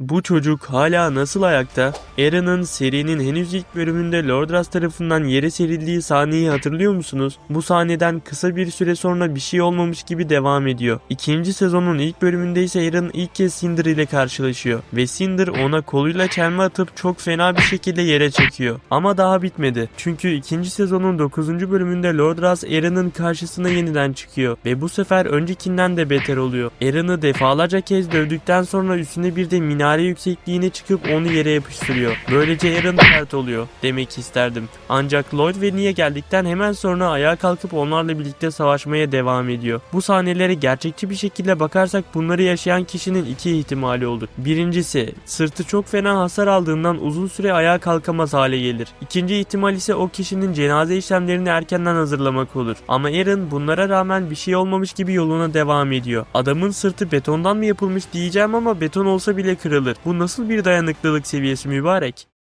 Bu çocuk hala nasıl ayakta? Aaron'ın serinin henüz ilk bölümünde Lordras tarafından yere serildiği sahneyi hatırlıyor musunuz? Bu sahneden kısa bir süre sonra bir şey olmamış gibi devam ediyor. İkinci sezonun ilk bölümünde ise Aaron ilk kez Cinder ile karşılaşıyor ve Cinder ona koluyla çelme atıp çok fena bir şekilde yere çekiyor. Ama daha bitmedi. Çünkü ikinci sezonun 9. bölümünde Lordras Aaron'ın karşısına yeniden çıkıyor ve bu sefer öncekinden de beter oluyor. Aaron'ı defalarca kez dövdükten sonra üstüne bir de minare yüksekliğine çıkıp onu yere yapıştırıyor. Böylece Aaron sert oluyor demek isterdim. Ancak Lloyd ve Nia geldikten hemen sonra ayağa kalkıp onlarla birlikte savaşmaya devam ediyor. Bu sahnelere gerçekçi bir şekilde bakarsak bunları yaşayan kişinin iki ihtimali olur. Birincisi sırtı çok fena hasar aldığından uzun süre ayağa kalkamaz hale gelir. İkinci ihtimal ise o kişinin cenaze işlemlerini erkenden hazırlamak olur. Ama Aaron bunlara rağmen bir şey olmamış gibi yoluna devam ediyor. Adamın sırtı betondan mı yapılmış diyeceğim ama beton olsa bile kırılır. Bu nasıl bir dayanıklılık seviyesi mübarek?